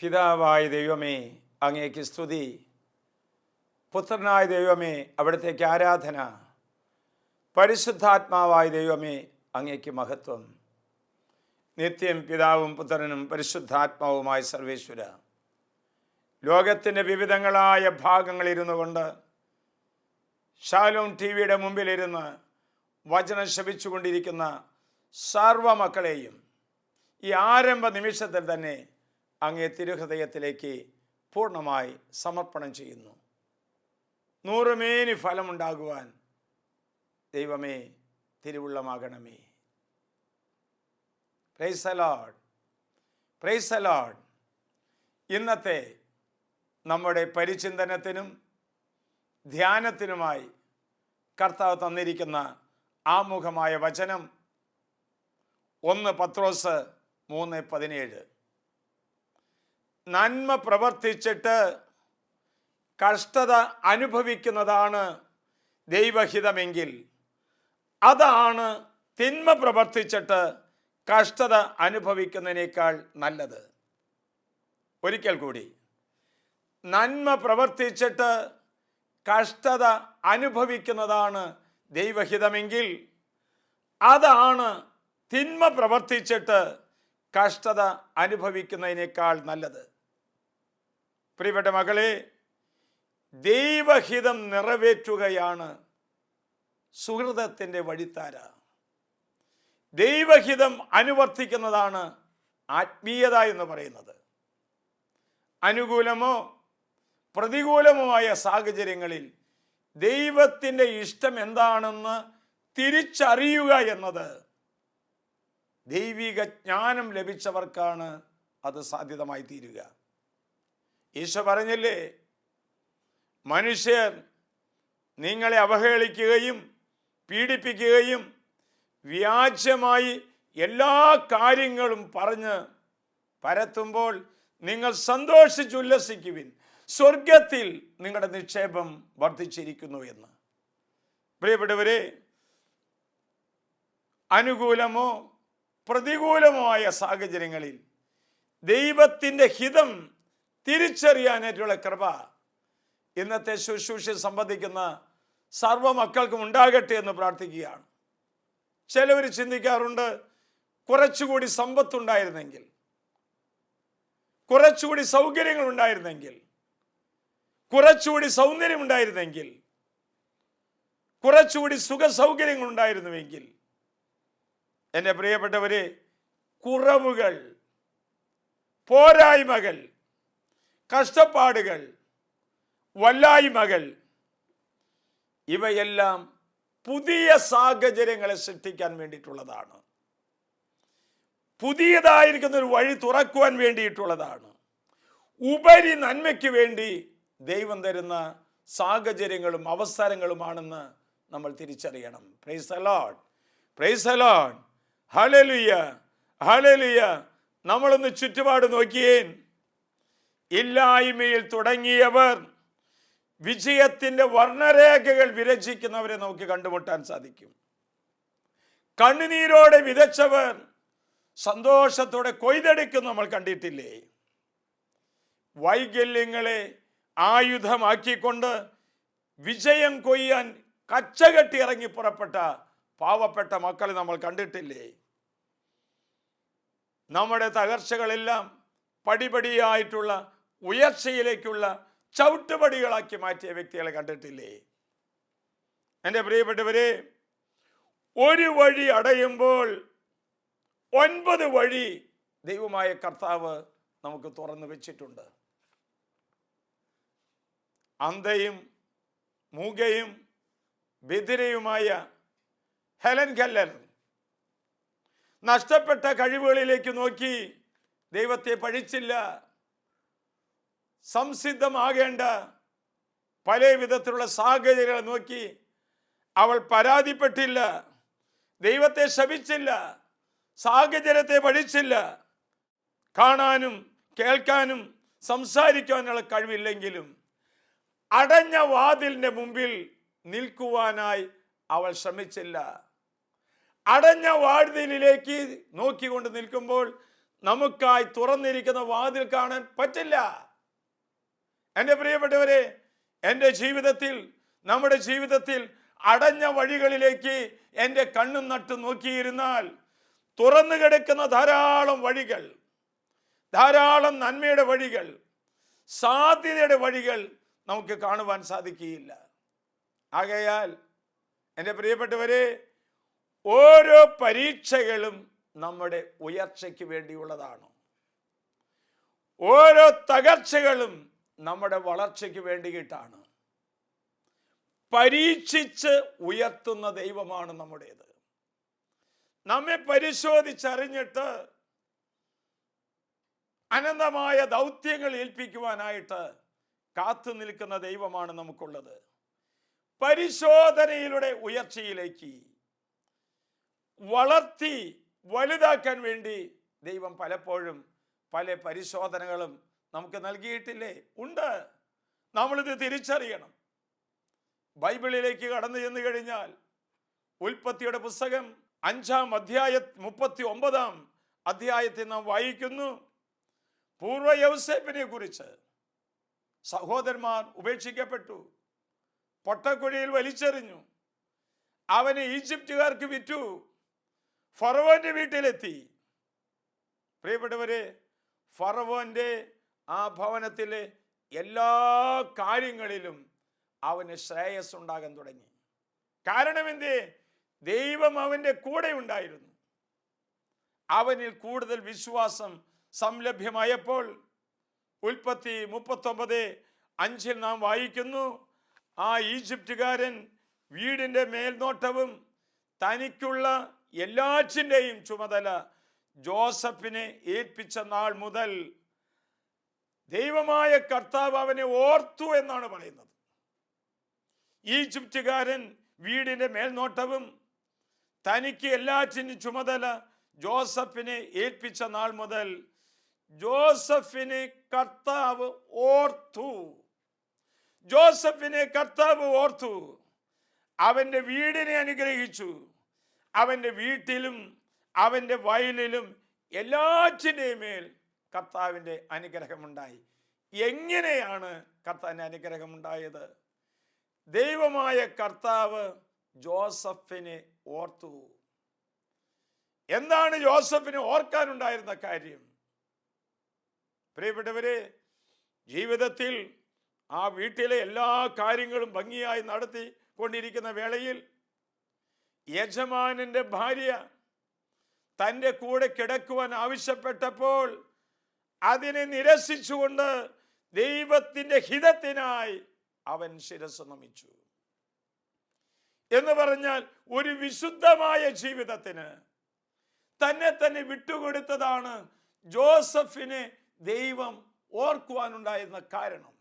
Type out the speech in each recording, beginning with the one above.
പിതാവായ ദൈവമേ അങ്ങേക്ക് സ്തുതി. പുത്രനായ ദൈവമേ അവിടത്തേക്ക് ആരാധന. പരിശുദ്ധാത്മാവായ ദൈവമേ അങ്ങേക്ക് മഹത്വം. നിത്യം പിതാവും പുത്രനും പരിശുദ്ധാത്മാവുമായ സർവേശ്വര. ലോകത്തിന്റെ വിവിധങ്ങളായ ഭാഗങ്ങളിരുന്നു കൊണ്ട് ഷാലോം ടി വിയുടെ മുമ്പിലിരുന്ന് വചനം ശപിച്ചുകൊണ്ടിരിക്കുന്ന സർവ മക്കളെയും ഈ ആരംഭ നിമിഷത്തിൽ തന്നെ അങ്ങേ തിരുഹൃദയത്തിലേക്ക് പൂർണമായി സമർപ്പണം ചെയ്യുന്നു. നൂറുമേനി ഫലമുണ്ടാകുവാൻ ദൈവമേ തിരുവുള്ളമാകണമേ. പ്രൈസ് അലോഡ് പ്രൈസ് അലോഡ് ഇന്നത്തെ നമ്മുടെ പരിചിന്തനത്തിനും ധ്യാനത്തിനുമായി കർത്താവ് തന്നിരിക്കുന്ന ആമുഖമായ വചനം ഒന്ന് പത്രോസ് മൂന്ന് പതിനേഴ്. നന്മ പ്രവർത്തിച്ചിട്ട് കഷ്ടത അനുഭവിക്കുന്നതാണ് ദൈവഹിതമെങ്കിൽ. അതാണ് തിന്മ പ്രവർത്തിച്ചിട്ട് കഷ്ടത അനുഭവിക്കുന്നതിനേക്കാൾ നല്ലത്. ഒരിക്കൽ കൂടി. നന്മ പ്രവർത്തിച്ചിട്ട് കഷ്ടത അനുഭവിക്കുന്നതാണ് ദൈവഹിതമെങ്കിൽ. അതാണ് തിന്മ പ്രവർത്തിച്ചിട്ട് കഷ്ടത അനുഭവിക്കുന്നതിനേക്കാൾ നല്ലത്. പ്രിയപ്പെട്ട മകളെ ദൈവഹിതം നിറവേറ്റുകയാണ് സുഹൃതത്തിന്റെ വഴിത്താര. ദൈവഹിതം അനുവർത്തിക്കുന്നതാണ് ആത്മീയത എന്ന് പറയുന്നത്. അനുകൂലമോ പ്രതികൂലമോ ആയ സാഹചര്യങ്ങളിൽ ദൈവത്തിന്റെ ഇഷ്ടം എന്താണെന്ന് തിരിച്ചറിയുക എന്നത് ദൈവിക ജ്ഞാനം ലഭിച്ചവർക്കാണ് അത് സാധ്യതമായി തീരുക. ഈശോ പറഞ്ഞില്ലേ? മനുഷ്യർ നിങ്ങളെ അവഹേളിക്കുകയും പീഡിപ്പിക്കുകയും വ്യാജമായി എല്ലാ കാര്യങ്ങളും പറഞ്ഞ് പരത്തുമ്പോൾ നിങ്ങൾ സന്തോഷിച്ചുല്ലസിക്കുവിൻ. സ്വർഗത്തിൽ നിങ്ങളുടെ നിക്ഷേപം വർദ്ധിച്ചിരിക്കുന്നു എന്ന്. പ്രിയപ്പെട്ടവരെ അനുകൂലമോ പ്രതികൂലമോ ആയ സാഹചര്യങ്ങളിൽ ദൈവത്തിന്റെ ഹിതം തിരിച്ചറിയാനായിട്ടുള്ള കൃപ ഇന്നത്തെ ശുശ്രൂഷ സംബന്ധിക്കുന്ന സർവ മക്കൾക്കും ഉണ്ടാകട്ടെ എന്ന് പ്രാർത്ഥിക്കുകയാണ്. ചിലവർ ചിന്തിക്കാറുണ്ട് കുറച്ചുകൂടി സമ്പത്തുണ്ടായിരുന്നെങ്കിൽ കുറച്ചുകൂടി സൗകര്യങ്ങൾ ഉണ്ടായിരുന്നെങ്കിൽ കുറച്ചുകൂടി സൗന്ദര്യം ഉണ്ടായിരുന്നെങ്കിൽ കുറച്ചുകൂടി സുഖ സൗകര്യങ്ങൾ ഉണ്ടായിരുന്നുവെങ്കിൽ എന്റെ പ്രിയപ്പെട്ടവരെ കുറവുകൾ പോരായ്മകൾ കഷ്ടപ്പാടുകൾ വല്ലായ്മകൾ ഇവയെല്ലാം പുതിയ സാഹചര്യങ്ങളെ സൃഷ്ടിക്കാൻ വേണ്ടിയിട്ടുള്ളതാണ്. പുതിയതായിരിക്കുന്ന ഒരു വഴി തുറക്കുവാൻ വേണ്ടിയിട്ടുള്ളതാണ്. ഉപരി നന്മയ്ക്ക് വേണ്ടി ദൈവം തരുന്ന സാഹചര്യങ്ങളും അവസരങ്ങളുമാണെന്ന് നമ്മൾ തിരിച്ചറിയണം. Praise Lord praise Lord hallelujah hallelujah നമ്മളൊന്ന് ചുറ്റുപാട് നോക്കിയേൻ. ഇല്ലായ്മയിൽ തുടങ്ങിയവർ വിജയത്തിന്റെ വർണരേഖകൾ വിരചിക്കുന്നവരെ നമുക്ക് കണ്ടുമുട്ടാൻ സാധിക്കും. കണ്ണുനീരോടെ വിതച്ചവർ സന്തോഷത്തോടെ കൊയ്തെടുക്കും നമ്മൾ കണ്ടിട്ടില്ലേ? വൈകല്യങ്ങളെ ആയുധമാക്കിക്കൊണ്ട് വിജയം കൊയ്യാൻ കച്ചകെട്ടി ഇറങ്ങി പുറപ്പെട്ട പാവപ്പെട്ട മക്കളെ നമ്മൾ കണ്ടിട്ടില്ലേ? നമ്മുടെ തകർച്ചകളെല്ലാം പടിപടിയായിട്ടുള്ള ഉയർച്ചയിലേക്കുള്ള ചവിട്ടുപടികളാക്കി മാറ്റിയ വ്യക്തികളെ കണ്ടിട്ടില്ലേ? എന്റെ പ്രിയപ്പെട്ടവരെ ഒരു വഴി അടയുമ്പോൾ ഒൻപത് വഴി ദൈവമായ കർത്താവ് നമുക്ക് തുറന്നു വെച്ചിട്ടുണ്ട്. അന്തയും മൂകയും ബിദിരയുമായ ഹെലൻ കല്ലർ നഷ്ടപ്പെട്ട കഴിവുകളിലേക്ക് നോക്കി ദൈവത്തെ പഴിച്ചില്ല. സംസിദ്ധമാകേണ്ട പല വിധത്തിലുള്ള സാഹചര്യങ്ങൾ നോക്കി അവൾ പരാതിപ്പെട്ടില്ല ദൈവത്തെ ശപിച്ചില്ല സാഹചര്യത്തെ പഠിച്ചില്ല. കാണാനും കേൾക്കാനും സംസാരിക്കാനുള്ള കഴിവില്ലെങ്കിലും അടഞ്ഞ വാതിലിന്റെ മുമ്പിൽ നിൽക്കുവാനായി അവൾ ശ്രമിച്ചില്ല. അടഞ്ഞ വാതിലിലേക്ക് നോക്കിക്കൊണ്ട് നിൽക്കുമ്പോൾ നമുക്കായി തുറന്നിരിക്കുന്ന വാതിൽ കാണാൻ പറ്റില്ല. എന്റെ പ്രിയപ്പെട്ടവരെ എന്റെ ജീവിതത്തിൽ നമ്മുടെ ജീവിതത്തിൽ അടഞ്ഞ വഴികളിലേക്ക് എന്റെ കണ്ണും നട്ട് നോക്കിയിരുന്നാൽ തുറന്നു കിടക്കുന്ന ധാരാളം വഴികൾ ധാരാളം നന്മയുടെ വഴികൾ സാധ്യതയുടെ വഴികൾ നമുക്ക് കാണുവാൻ സാധിക്കുകയില്ല. ആകയാൽ എന്റെ പ്രിയപ്പെട്ടവരെ ഓരോ പരീക്ഷകളും നമ്മുടെ ഉയർച്ചയ്ക്ക് വേണ്ടിയുള്ളതാണ്. ഓരോ തകർച്ചകളും നമ്മുടെ വളർച്ചയ്ക്ക് വേണ്ടിയിട്ടാണ്. പരീക്ഷിച്ച് ഉയർത്തുന്ന ദൈവമാണ് നമ്മുടേത്. നമ്മെ പരിശോധിച്ചറിഞ്ഞിട്ട് അനന്തമായ ദൗത്യങ്ങൾ ഏൽപ്പിക്കുവാനായിട്ട് കാത്തു നിൽക്കുന്ന ദൈവമാണ് നമുക്കുള്ളത്. പരിശോധനയിലൂടെ ഉയർച്ചയിലേക്ക് വളർത്തി വലുതാക്കാൻ വേണ്ടി ദൈവം പലപ്പോഴും പല പരിശോധനകളും നമുക്ക് നൽകിയിട്ടില്ലേ? ഉണ്ട്. നമ്മളിത് തിരിച്ചറിയണം. ബൈബിളിലേക്ക് കടന്നു ചെന്ന് കഴിഞ്ഞാൽ ഉൽപ്പത്തിയുടെ പുസ്തകം അഞ്ചാം അധ്യായ മുപ്പത്തി ഒമ്പതാം അധ്യായത്തിൽ നാം വായിക്കുന്നു. പൂർവ യൗസേപ്പിനെ കുറിച്ച് സഹോദരന്മാർ ഉപേക്ഷിക്കപ്പെട്ടു. പൊട്ടക്കുഴിയിൽ വലിച്ചെറിഞ്ഞു. അവനെ ഈജിപ്തുകാർക്ക് വിറ്റു. ഫറവോന്റെ വീട്ടിലെത്തി. പ്രിയപ്പെട്ടവരെ ഫറവോന്റെ ആ ഭവനത്തിലെ എല്ലാ കാര്യങ്ങളിലും അവന് ശ്രേയസ് ഉണ്ടാകാൻ തുടങ്ങി. കാരണം എന്തേ ദൈവം അവന്റെ കൂടെ ഉണ്ടായിരുന്നു. അവനിൽ കൂടുതൽ വിശ്വാസം സംലഭ്യമായപ്പോൾ ഉൽപ്പത്തി മുപ്പത്തൊമ്പത് അഞ്ചിൽ നാം വായിക്കുന്നു ആ ഈജിപ്റ്റുകാരൻ വീടിന്റെ മേൽനോട്ടവും തനിക്കുള്ള എല്ലാറ്റിന്റെയും ചുമതല ജോസഫിനെ ഏൽപ്പിച്ച നാൾ മുതൽ ദൈവമായ കർത്താവ് അവനെ ഓർത്തു എന്നാണ് പറയുന്നത്. ഈജിപ്തുകാരൻ വീടിന്റെ മേൽനോട്ടവും തനിക്ക് എല്ലാറ്റിനും ചുമതല ജോസഫിനെ ഏൽപ്പിച്ച നാൾ മുതൽ ജോസഫിനെ കർത്താവ് ഓർത്തു. ജോസഫിനെ കർത്താവ് ഓർത്തു. അവന്റെ വീടിനെ അനുഗ്രഹിച്ചു. അവന്റെ വീട്ടിലും അവന്റെ വയലിലും എല്ലാറ്റിന്റെയും മേൽ കർത്താവിന്റെ അനുഗ്രഹമുണ്ടായി. എങ്ങനെയാണ് കർത്താവിന്റെ അനുഗ്രഹമുണ്ടായത്? ദൈവമായ കർത്താവ് ജോസഫിനെ ഓർത്തു. എന്താണ് ജോസഫിന് ഓർക്കാനുണ്ടായിരുന്ന കാര്യം? പ്രിയപ്പെട്ടവരെ ജീവിതത്തിൽ ആ വീട്ടിലെ എല്ലാ കാര്യങ്ങളും ഭംഗിയായി നടത്തി കൊണ്ടിരിക്കുന്ന വേളയിൽ യജമാനന്റെ ഭാര്യ തന്റെ കൂടെ കിടക്കുവാൻ ആവശ്യപ്പെട്ടപ്പോൾ അതിനെ നിരസിച്ചുകൊണ്ട് ദൈവത്തിന്റെ ഹിതത്തിനായി അവൻ ശിരസ് നമിച്ചു. എന്ന് പറഞ്ഞാൽ ഒരു വിശുദ്ധമായ ജീവിതത്തിന് തന്നെ തന്നെ വിട്ടുകൊടുത്തതാണ് ജോസഫിനെ ദൈവം ഓർക്കുവാനുണ്ടായിരുന്ന കാരണം.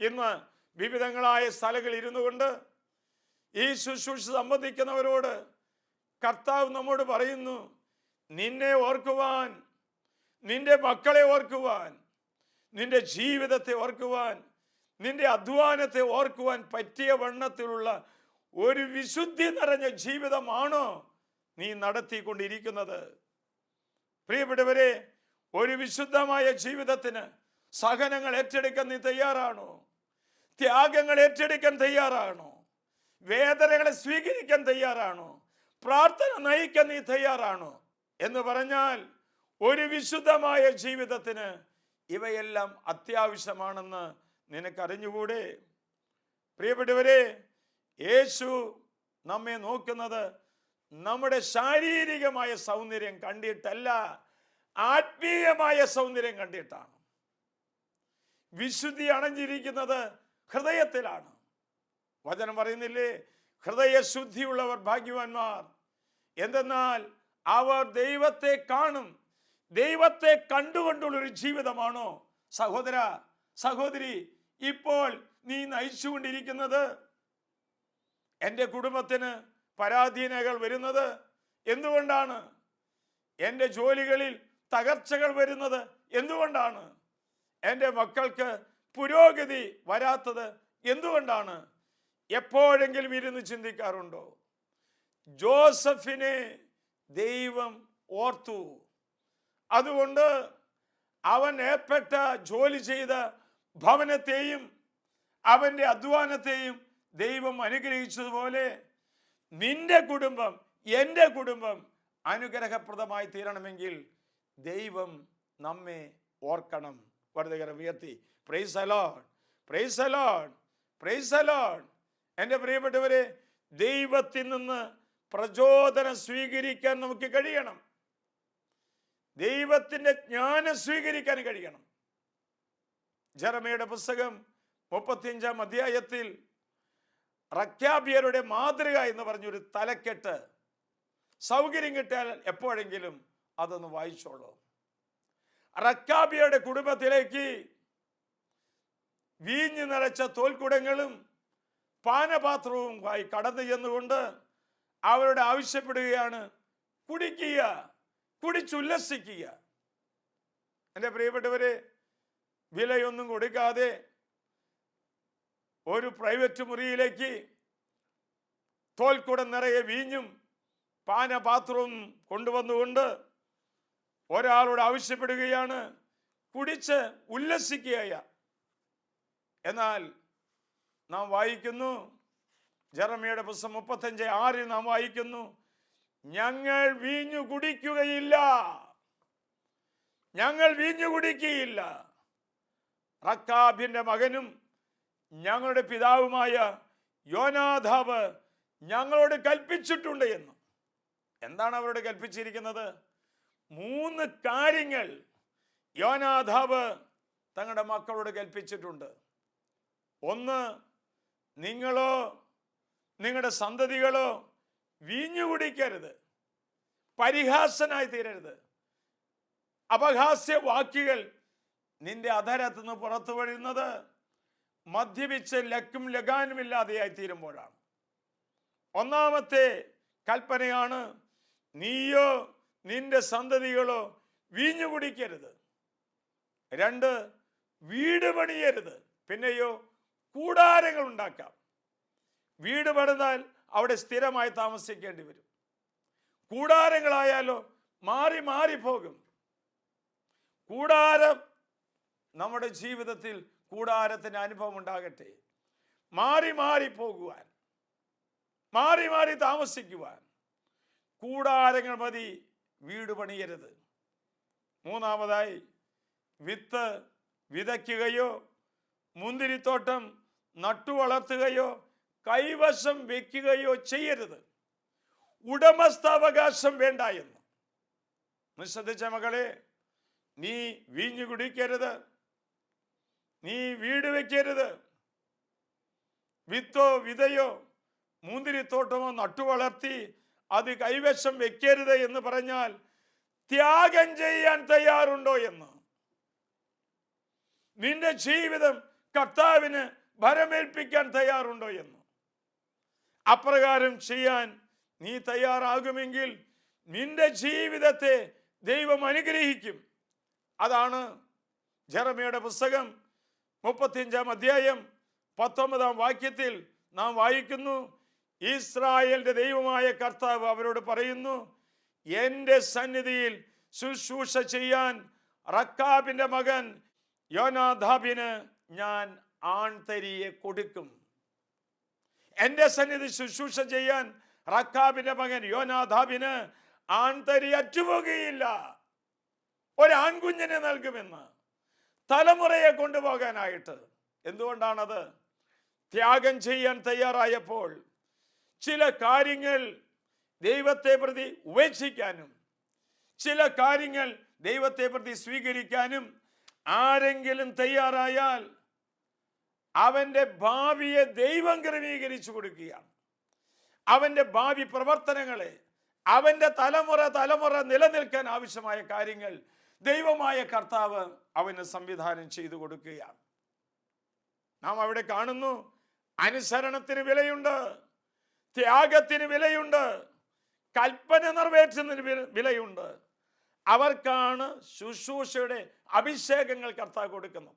ഇന്ന് വിവിധങ്ങളായ സ്ഥലങ്ങളിൽ ഇരുന്നു കൊണ്ട് ഈ ശുശ്രൂഷ സംബന്ധിക്കുന്നവരോട് കർത്താവ് നമ്മോട് പറയുന്നു നിന്നെ ഓർക്കുവാൻ നിന്റെ മക്കളെ ഓർക്കുവാൻ നിന്റെ ജീവിതത്തെ ഓർക്കുവാൻ നിന്റെ അധ്വാനത്തെ ഓർക്കുവാൻ പറ്റിയ വണ്ണത്തിലുള്ള ഒരു വിശുദ്ധി നിറഞ്ഞ ജീവിതമാണോ നീ നടത്തിക്കൊണ്ടിരിക്കുന്നത്? പ്രിയപ്പെട്ടവരെ ഒരു വിശുദ്ധമായ ജീവിതത്തിന് സഹനങ്ങൾ ഏറ്റെടുക്കാൻ നീ തയ്യാറാണോ? ത്യാഗങ്ങൾ ഏറ്റെടുക്കാൻ തയ്യാറാണോ? വേദനകളെ സ്വീകരിക്കാൻ തയ്യാറാണോ? പ്രാർത്ഥന നയിക്കാൻ നീ തയ്യാറാണോ? എന്ന് പറഞ്ഞാൽ ഒരു വിശുദ്ധമായ ജീവിതത്തിന് ഇവയെല്ലാം അത്യാവശ്യമാണെന്ന് നിനക്കറിഞ്ഞുകൂടെ? പ്രിയപ്പെട്ടവരെ യേശു നമ്മെ നോക്കുന്നത് നമ്മുടെ ശാരീരികമായ സൗന്ദര്യം കണ്ടിട്ടല്ല ആത്മീയമായ സൗന്ദര്യം കണ്ടിട്ടാണ്. വിശുദ്ധി അണഞ്ഞിരിക്കുന്നത് ഹൃദയത്തിലാണ്. വചനം പറയുന്നില്ലേ? ഹൃദയശുദ്ധിയുള്ളവർ ഭാഗ്യവാന്മാർ. എന്തെന്നാൽ അവർ ദൈവത്തെ കാണും. ദൈവത്തെ കണ്ടുകൊണ്ടുള്ളൊരു ജീവിതമാണോ? സഹോദര സഹോദരി ഇപ്പോൾ നീ നയിച്ചുകൊണ്ടിരിക്കുന്നത് എന്റെ കുടുംബത്തിന് പരാധീനകൾ വരുന്നത് എന്തുകൊണ്ടാണ്? എന്റെ ജോലികളിൽ തകർച്ചകൾ വരുന്നത് എന്തുകൊണ്ടാണ്? എന്റെ മക്കൾക്ക് പുരോഗതി വരാത്തത് എന്തുകൊണ്ടാണ്? എപ്പോഴെങ്കിലും ഇരുന്ന് ചിന്തിക്കാറുണ്ടോ? ജോസഫിനെ ദൈവം ഓർത്തു. അതുകൊണ്ട് അവൻ ഏർപ്പെട്ട ജോലി ചെയ്ത ഭവനത്തെയും അവന്റെ അധ്വാനത്തെയും ദൈവം അനുഗ്രഹിച്ചതുപോലെ നിന്റെ കുടുംബം എന്റെ കുടുംബം അനുഗ്രഹപ്രദമായി തീരണമെങ്കിൽ ദൈവം നമ്മെ ഓർക്കണം. വലുതകരം ഉയർത്തി. Praise Lord praise Lord praise Lord എന്റെ പ്രിയപ്പെട്ടവരെ ദൈവത്തിൽ നിന്ന് പ്രചോദനം സ്വീകരിക്കാൻ നമുക്ക് കഴിയണം. ദൈവത്തിന്റെ ജ്ഞാനം സ്വീകരിക്കാൻ കഴിയണം. ജറമയുടെ പുസ്തകം മുപ്പത്തിയഞ്ചാം അധ്യായത്തിൽ റക്യാബിയരുടെ മാതൃക എന്ന് പറഞ്ഞൊരു തലക്കെട്ട് സൗകര്യം കിട്ടിയാൽ എപ്പോഴെങ്കിലും അതൊന്ന് വായിച്ചോളൂ. റക്കാബിയയുടെ കുടുംബത്തിലേക്ക് വീഞ്ഞു നിറച്ച തോൽക്കുടങ്ങളും പാനപാത്രവും ആയി കടന്നു ചെന്നുകൊണ്ട് അവരോട് ആവശ്യപ്പെടുകയാണ് കുടിക്കുക. കുടിച്ചുല്ലസിക്കുക. എന്റെ പ്രിയപ്പെട്ടവരെ വിലയൊന്നും കൊടുക്കാതെ ഒരു പ്രൈവറ്റ് മുറിയിലേക്ക് തോൽക്കുടം നിറയെ വീഞ്ഞും പാനപാത്രവും കൊണ്ടുവന്നുകൊണ്ട് ഒരാളോട് ആവശ്യപ്പെടുകയാണ് കുടിച്ച് ഉല്ലസിക്കുക എന്നാൽ നാം വായിക്കുന്നു ജറമിയുടെ പുസ്തകം മുപ്പത്തഞ്ച് ആറിൽ നാം വായിക്കുന്നു ഞങ്ങൾ വീഞ്ഞു കുടിക്കുകയില്ല. ഞങ്ങൾ വീഞ്ഞു കുടിക്കുകയില്ല. റക്കാബിന്റെ മകനും ഞങ്ങളുടെ പിതാവുമായ യോനാഥാവ് ഞങ്ങളോട് കൽപ്പിച്ചിട്ടുണ്ട് എന്ന്. എന്താണ് അവരോട് കൽപ്പിച്ചിരിക്കുന്നത്? മൂന്ന് കാര്യങ്ങൾ യോനാഥാവ് തങ്ങളുടെ മക്കളോട് കൽപ്പിച്ചിട്ടുണ്ട്. ഒന്ന് നിങ്ങളോ നിങ്ങളുടെ സന്തതികളോ വീഞ്ഞു കുടിക്കരുത്. പരിഹാസനായി തീരരുത്. അപഹാസ്യ വാക്കുകൾ നിന്റെ അധരത്തു നിന്ന് പുറത്തു വരുന്നത് മദ്യപിച്ച് ലക്കും ലഗാനുമില്ലാതെയായി തീരുമ്പോഴാണ്. ഒന്നാമത്തെ കൽപ്പനയാണ് നീയോ നിന്റെ സന്തതികളോ വീഞ്ഞു കുടിക്കരുത്. രണ്ട് വീട് പണിയരുത്. പിന്നെയോ കൂടാരങ്ങൾ ഉണ്ടാക്കാം. വീട് പണിതാൽ അവിടെ സ്ഥിരമായി താമസിക്കേണ്ടി വരും. കൂടാരങ്ങളായാലോ മാറി മാറി പോകും. കൂടാരം നമ്മുടെ ജീവിതത്തിൽ കൂടാരത്തിന് അനുഭവം ഉണ്ടാകട്ടെ. മാറി മാറി പോകുവാൻ മാറി മാറി താമസിക്കുവാൻ. കൂടാരങ്ങൾ മതി വീട് പണിയരുത്. മൂന്നാമതായി വിത്ത് വിതയ്ക്കുകയോ മുന്തിരിത്തോട്ടം നട്ടുവളർത്തുകയോ കൈവശം വെക്കുകയോ ചെയ്യരുത്. ഉടമസ്ഥാവകാശം വേണ്ട എന്ന്. നീ ശ്രദ്ധിച്ച മകളെ നീ വീഞ്ഞു കുടിക്കരുത്. നീ വീട് വെക്കരുത്. വിത്തോ വിതയോ മുന്തിരിത്തോട്ടമോ നട്ടുവളർത്തി അത് കൈവശം വെക്കരുത് എന്ന് പറഞ്ഞാൽ ത്യാഗം ചെയ്യാൻ തയ്യാറുണ്ടോ എന്ന്. നിന്റെ ജീവിതം കർത്താവിന് ഭരമേൽപ്പിക്കാൻ തയ്യാറുണ്ടോ എന്ന്. അപ്രകാരം ചെയ്യാൻ നീ തയ്യാറാകുമെങ്കിൽ നിന്റെ ജീവിതത്തെ ദൈവം അനുഗ്രഹിക്കും. അതാണ് ജെറമയുടെ പുസ്തകം മുപ്പത്തിയഞ്ചാം അധ്യായം പത്തൊമ്പതാം വാക്യത്തിൽ നാം വായിക്കുന്നു. ഇസ്രായേലിന്റെ ദൈവമായ കർത്താവ് അവരോട് പറയുന്നു എന്റെ സന്നിധിയിൽ ശുശ്രൂഷ ചെയ്യാൻ റക്കാബിന്റെ മകൻ യോനാഥാബിന് ഞാൻ ആൺതരിയെ കൊടുക്കും. എന്റെ സന്നിധി ശുശ്രൂഷ ചെയ്യാൻ റക്കാബിന്റെ മകൻ യോനാഥാബിന് ആൺതരി അറ്റുപോകുകയില്ല. ഒരാൺകുഞ്ഞിനെ നൽകുമെന്ന് തലമുറയെ കൊണ്ടുപോകാനായിട്ട്. എന്തുകൊണ്ടാണത്? ത്യാഗം ചെയ്യാൻ തയ്യാറായപ്പോൾ ചില കാര്യങ്ങൾ ദൈവത്തെ പ്രതി ഉപേക്ഷിക്കാനും ചില കാര്യങ്ങൾ ദൈവത്തെ പ്രതി സ്വീകരിക്കാനും ആരെങ്കിലും തയ്യാറായാൽ അവന്റെ ഭാവിയെ ദൈവം ക്രമീകരിച്ചു കൊടുക്കുകയാണ്. അവന്റെ ഭാവി പ്രവർത്തനങ്ങളെ അവന്റെ തലമുറ തലമുറ നിലനിൽക്കാൻ ആവശ്യമായ കാര്യങ്ങൾ ദൈവമായ കർത്താവ് അവന് സംവിധാനം ചെയ്തു കൊടുക്കുകയാണ്. നാം അവിടെ കാണുന്നു അനുസരണത്തിന് വിലയുണ്ട് ത്യാഗത്തിന് വിലയുണ്ട് കൽപ്പന നിറവേറ്റുന്നതിന് വിലയുണ്ട്. അവർക്കാണ് ശുശ്രൂഷയുടെ അഭിഷേകങ്ങൾ കർത്താവ് കൊടുക്കുന്നത്.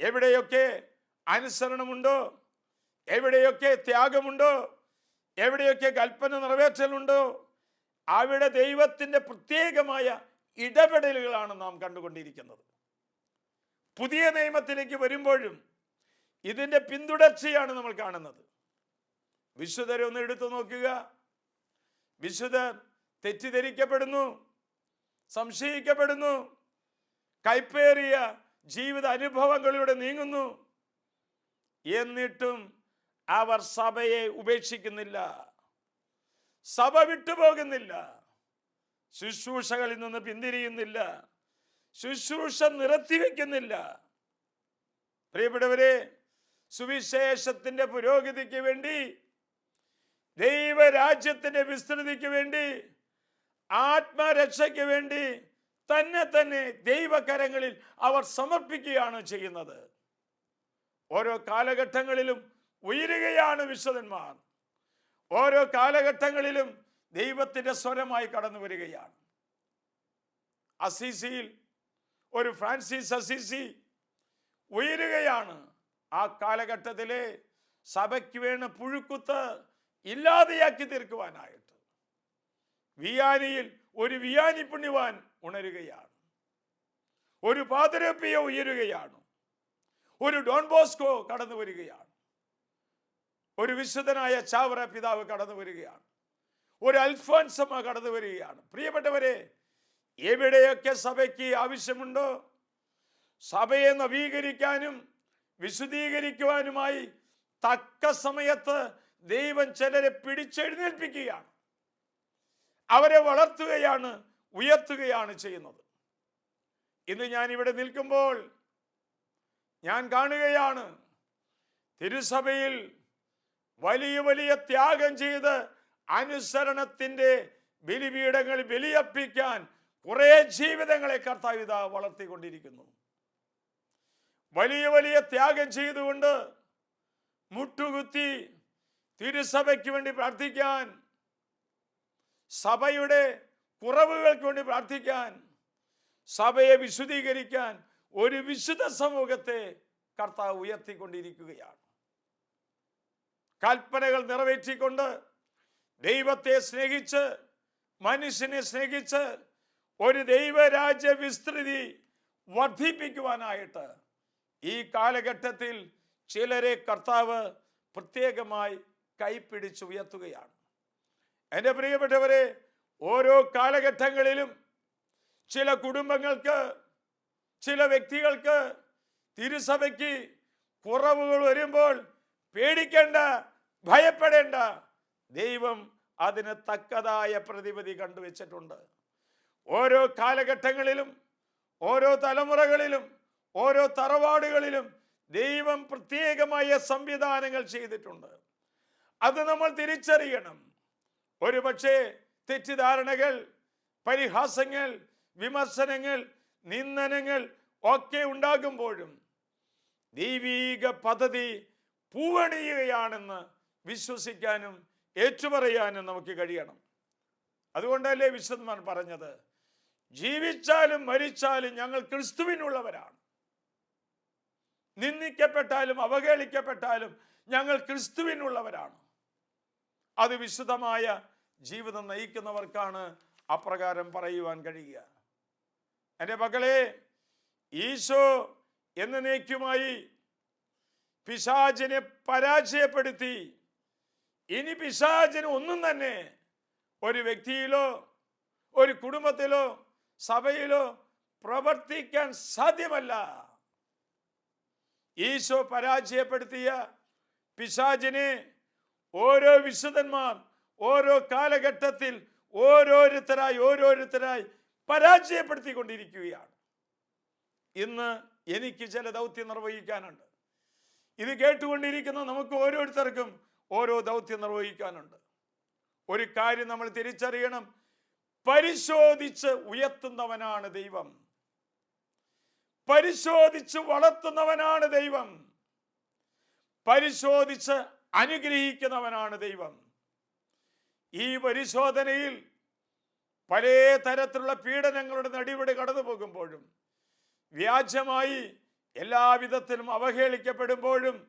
എവിടെയൊക്കെ അനുസരണമുണ്ടോ എവിടെയൊക്കെ ത്യാഗമുണ്ടോ എവിടെയൊക്കെ കൽപ്പന നിറവേറ്റലുണ്ടോ അവിടെ ദൈവത്തിന്റെ പ്രത്യേകമായ ഇടപെടലുകളാണ് നാം കണ്ടുകൊണ്ടിരിക്കുന്നത്. പുതിയ നിയമത്തിലേക്ക് വരുമ്പോഴും ഇതിന്റെ പിന്തുടർച്ചയാണ് നമ്മൾ കാണുന്നത്. വിശുദ്ധരെ ഒന്ന് എടുത്തു നോക്കുക. വിശുദ്ധർ തെറ്റിദ്ധരിക്കപ്പെടുന്നു സംശയിക്കപ്പെടുന്നു കൈപ്പേറിയ ജീവിത അനുഭവങ്ങളിലൂടെ നീങ്ങുന്നു. എന്നിട്ടും അവർ സഭയെ ഉപേക്ഷിക്കുന്നില്ല. സഭ വിട്ടുപോകുന്നില്ല. ശുശ്രൂഷകളിൽ നിന്ന് പിന്തിരിയുന്നില്ല. ശുശ്രൂഷ നിർത്തിവെക്കുന്നില്ല പ്രിയപ്പെട്ടവരെ സുവിശേഷത്തിന്റെ പുരോഗതിക്ക് വേണ്ടി ദൈവരാജ്യത്തിന്റെ വിസ്തൃതിക്ക് വേണ്ടി ആത്മരക്ഷയ്ക്ക് വേണ്ടി തന്നെ തന്നെ ദൈവകരങ്ങളിൽ അവർ സമർപ്പിക്കുകയാണ് ചെയ്യുന്നത്. ഓരോ കാലഘട്ടങ്ങളിലും ഉയരുകയാണ് വിശുദ്ധന്മാർ. ഓരോ കാലഘട്ടങ്ങളിലും ദൈവത്തിന്റെ സ്വരമായി കടന്നു വരികയാണ്. അസീസിയിൽ ഒരു ഫ്രാൻസിസ് അസീസി ഉയരുകയാണ്. ആ കാലഘട്ടത്തിലെ സഭയ്ക്ക് വേണ പുഴുക്കുത്ത് ഇല്ലാതെയാക്കി തീർക്കുവാനായിട്ട്. വിയാനിയിൽ ഒരു വിയാനി പുണ്യവാൻ ഉണരുകയാണ്. ഒരു പാതിരപ്പിയ ഉയരുകയാണ്. ഒരു ഡോൺ ബോസ്കോ കടന്നു വരികയാണ്. ഒരു വിശുദ്ധനായ ചാവറ പിതാവ് കടന്നു വരികയാണ്. ഒരു അൽഫോൻസമ്മ കടന്നു വരികയാണ്. പ്രിയപ്പെട്ടവരെ എവിടെയൊക്കെ സഭയ്ക്ക് ആവശ്യമുണ്ടോ സഭയെ നവീകരിക്കാനും വിശുദ്ധീകരിക്കുവാനുമായി തക്ക സമയത്ത് ദൈവം ചിലരെ പിടിച്ചെഴുന്നേൽപ്പിക്കുകയാണ്. അവരെ വളർത്തുകയാണ് ഉയർത്തുകയാണ് ചെയ്യുന്നത്. ഇന്ന് ഞാൻ ഇവിടെ നിൽക്കുമ്പോൾ ഞാൻ കാണുകയാണ് തിരുസഭയിൽ വലിയ വലിയ ത്യാഗം ചെയ്ത് അനുസരണത്തിന്റെ ബലിപീഠങ്ങൾ ബലിയപ്പിക്കാൻ കുറേ ജീവിതങ്ങളെ കർത്താവിത വളർത്തിക്കൊണ്ടിരിക്കുന്നു. വലിയ വലിയ ത്യാഗം ചെയ്തുകൊണ്ട് മുട്ടുകുത്തി തിരുസഭയ്ക്ക് വേണ്ടി പ്രാർത്ഥിക്കാൻ സഭയുടെ കുറവുകൾക്ക് വേണ്ടി പ്രാർത്ഥിക്കാൻ സഭയെ വിശുദ്ധീകരിക്കാൻ ഒരു വിശുദ്ധ സമൂഹത്തെ കർത്താവ് ഉയർത്തിക്കൊണ്ടിരിക്കുകയാണ്. കൽപ്പനകൾ നിറവേറ്റിക്കൊണ്ട് ദൈവത്തെ സ്നേഹിച്ച് മനുഷ്യനെ സ്നേഹിച്ച് ഒരു ദൈവരാജ്യ വിസ്തൃതി വർദ്ധിപ്പിക്കുവാനായിട്ട് ഈ കാലഘട്ടത്തിൽ ചിലരെ കർത്താവ് പ്രത്യേകമായി കൈപ്പിടിച്ച് ഉയർത്തുകയാണ്. എന്റെ പ്രിയപ്പെട്ടവരെ ഓരോ കാലഘട്ടങ്ങളിലും ചില കുടുംബങ്ങൾക്ക് ചില വ്യക്തികൾക്ക് തിരുസഭയ്ക്ക് കുറവുകൾ വരുമ്പോൾ പേടിക്കേണ്ട ഭയപ്പെടേണ്ട ദൈവം അതിന് തക്കതായ പ്രതിവിധി കണ്ടുവച്ചിട്ടുണ്ട്. ഓരോ കാലഘട്ടങ്ങളിലും ഓരോ തലമുറകളിലും ഓരോ തറവാടുകളിലും ദൈവം പ്രത്യേകമായ സംവിധാനങ്ങൾ ചെയ്തിട്ടുണ്ട്. അത് നമ്മൾ തിരിച്ചറിയണം. ഒരു പക്ഷേ തെറ്റിദ്ധാരണകൾ പരിഹാസങ്ങൾ വിമർശനങ്ങൾ നിന്ദനങ്ങൾ ഒക്കെ ഉണ്ടാകുമ്പോഴും ദൈവീക പദ്ധതി പൂവണിയുകയാണെന്ന് വിശ്വസിക്കാനും ഏറ്റുപറയാനും നമുക്ക് കഴിയണം. അതുകൊണ്ടല്ലേ വിശുദ്ധന്മാർ പറഞ്ഞത്? ജീവിച്ചാലും മരിച്ചാലും ഞങ്ങൾ ക്രിസ്തുവിനുള്ളവരാണ്. നിന്ദിക്കപ്പെട്ടാലും അവഹേളിക്കപ്പെട്ടാലും ഞങ്ങൾ ക്രിസ്തുവിനുള്ളവരാണ്. അത് വിശുദ്ധമായ ജീവിതം നയിക്കുന്നവർക്കാണ് അപ്രകാരം പറയുവാൻ കഴിയുക. എന്റെ മകളെ ഈശോ എന്ന എന്നേക്കുമായി പിശാചിനെ പരാജയപ്പെടുത്തി. ഇനി പിശാചിന് ഒന്നും തന്നെ ഒരു വ്യക്തിയിലോ ഒരു കുടുംബത്തിലോ സഭയിലോ പ്രവർത്തിക്കാൻ സാധ്യമല്ല. ഈശോ പരാജയപ്പെടുത്തിയ പിശാചിനെ ഓരോ വിശുദ്ധന്മാർ ഓരോ കാലഘട്ടത്തിൽ ഓരോരുത്തരായി ഓരോരുത്തരായി പരാജയപ്പെടുത്തിക്കൊണ്ടിരിക്കുകയാണ്. ഇന്ന് എനിക്ക് ചില ദൗത്യം നിർവഹിക്കാനുണ്ട്. ഇത് കേട്ടുകൊണ്ടിരിക്കുന്ന നമുക്ക് ഓരോരുത്തർക്കും ഓരോ ദൗത്യം നിർവഹിക്കാനുണ്ട്. ഒരു കാര്യം നമ്മൾ തിരിച്ചറിയണം. പരിശോധിച്ച് ഉയർത്തുന്നവനാണ് ദൈവം. പരിശോധിച്ച് വളർത്തുന്നവനാണ് ദൈവം. പരിശോധിച്ച് അനുഗ്രഹിക്കുന്നവനാണ് ദൈവം. ഈ പരിശോധനയിൽ പല തരത്തിലുള്ള പീഡനങ്ങളുടെ നടിവിടെ കടന്നു പോകുമ്പോഴും വ്യാജമായി എല്ലാവിധത്തിലും അവഹേളിക്കപ്പെടുമ്പോഴും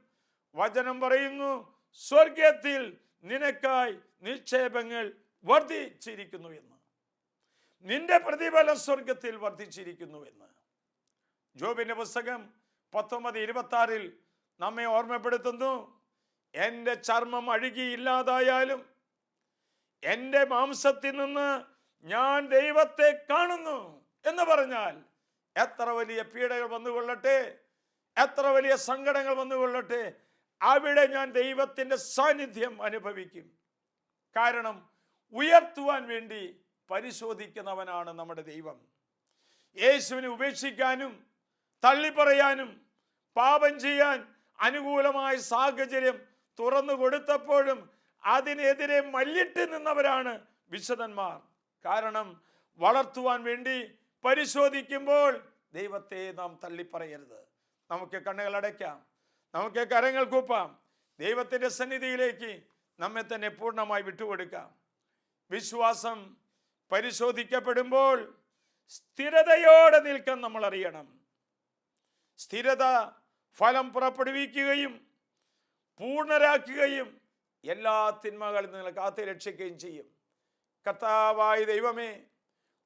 വചനം പറയുന്നു സ്വർഗത്തിൽ നിനക്കായി നിക്ഷേപങ്ങൾ വർദ്ധിച്ചിരിക്കുന്നു എന്ന്. നിന്റെ പ്രതിഫലം സ്വർഗത്തിൽ വർദ്ധിച്ചിരിക്കുന്നു എന്ന്. ജോബിന്റെ പുസ്തകം പത്തൊമ്പത് ഇരുപത്തി ആറിൽ നമ്മെ ഓർമ്മപ്പെടുത്തുന്നു എന്റെ ചർമ്മം അഴുകിയില്ലാതായാലും എന്റെ മാംസത്തിൽ നിന്ന് ഞാൻ ദൈവത്തെ കാണുന്നു എന്ന് പറഞ്ഞാൽ എത്ര വലിയ പീഡകൾ വന്നുകൊള്ളട്ടെ എത്ര വലിയ സങ്കടങ്ങൾ വന്നുകൊള്ളട്ടെ അവിടെ ഞാൻ ദൈവത്തിന്റെ സാന്നിധ്യം അനുഭവിക്കും. കാരണം ഉയർത്തുവാൻ വേണ്ടി പരിശോധിക്കുന്നവനാണ് നമ്മുടെ ദൈവം. യേശുവിനെ ഉപേക്ഷിക്കാനും തള്ളിപ്പറയാനും പാപം ചെയ്യാൻ അനുകൂലമായ സാഹചര്യം തുറന്നു കൊടുത്തപ്പോഴും അതിനെതിരെ മല്ലിട്ട് നിന്നവരാണ് വിശുദ്ധന്മാർ. കാരണം വളർത്തുവാൻ വേണ്ടി പരിശോധിക്കുമ്പോൾ ദൈവത്തെ നാം തള്ളിപ്പറയരുത്. നമുക്ക് കണ്ണുകൾ അടയ്ക്കാം. നമുക്ക് കരങ്ങൾ കൂപ്പാം. ദൈവത്തിന്റെ സന്നിധിയിലേക്ക് നമ്മെ തന്നെ പൂർണമായി വിട്ടുകൊടുക്കാം. വിശ്വാസം പരിശോധിക്കപ്പെടുമ്പോൾ സ്ഥിരതയോടെ നിൽക്കാൻ നമ്മൾ അറിയണം. സ്ഥിരത ഫലം പുറപ്പെടുവിക്കുകയും പൂർണരാക്കുകയും എല്ലാ തിന്മകളിൽ നിന്ന് കാത്തു രക്ഷിക്കുകയും ചെയ്യും. കർത്താവായ ദൈവമേ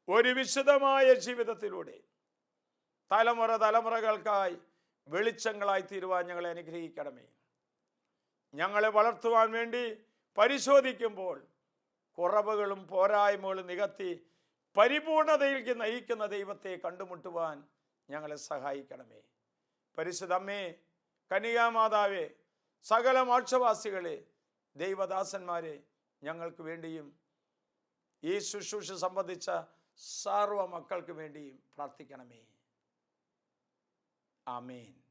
ഒരു വിശദമായ ജീവിതത്തിലൂടെ തലമുറ തലമുറകൾക്കായി വെളിച്ചങ്ങളായി തീരുവാൻ ഞങ്ങളെ അനുഗ്രഹിക്കണമേ. ഞങ്ങളെ വളർത്തുവാൻ വേണ്ടി പരിശോധിക്കുമ്പോൾ കുറവുകളും പോരായ്മകളും നികത്തി പരിപൂർണതയിലേക്ക് നയിക്കുന്ന ദൈവത്തെ കണ്ടുമുട്ടുവാൻ ഞങ്ങളെ സഹായിക്കണമേ. പരിശുദ്ധമ്മേ കനികാമാതാവേ സകല മോക്ഷവാസികളെ ദൈവദാസന്മാരെ ഞങ്ങൾക്ക് വേണ്ടിയും ഈ ശുശ്രൂഷ സംബന്ധിച്ച സർവ മക്കൾക്ക് വേണ്ടിയും പ്രാർത്ഥിക്കണമേ. ആമേൻ.